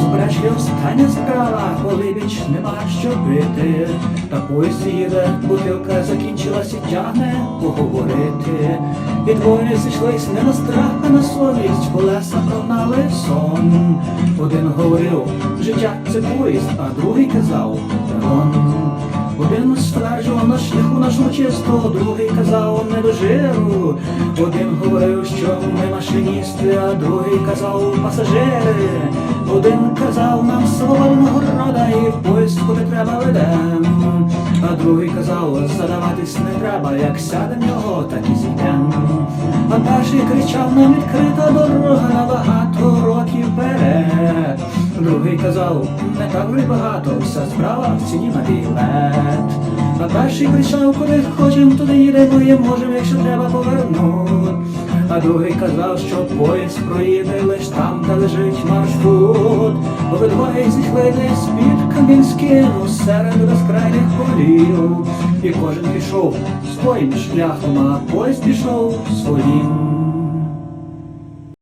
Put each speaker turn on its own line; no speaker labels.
суперечки остання справа, коли більш нема що пити. Та поїзд їде, бутилка закінчилась тягне поговорити. І двоє зійшлись не на страх, а на совість, колеса прогнали сон. Один говорив, життя це поїзд, а другий казав шляху нашого чистого, другий казав не до жиру. Один говорив, що ми машиністи, а другий казав пасажири. Один казав нам свободного рода і в поїзд куди треба ведем. А другий казав, задаватись не треба, як сяде в нього, так і зійдем. А перший кричав нам відкрита дорога на багато років вперед. Другий казав, не так вже багато, вся справа в ціні на білет. Перший прийшов, куди хочем, туди їдемо і можемо, якщо треба повернути. А другий казав, що поїзд проїде лиш там, де лежить маршрут. Обидвоє зійшли десь під Кам'янським серед безкрайних полів. І кожен пішов своїм шляхом, а поїзд пішов своїм.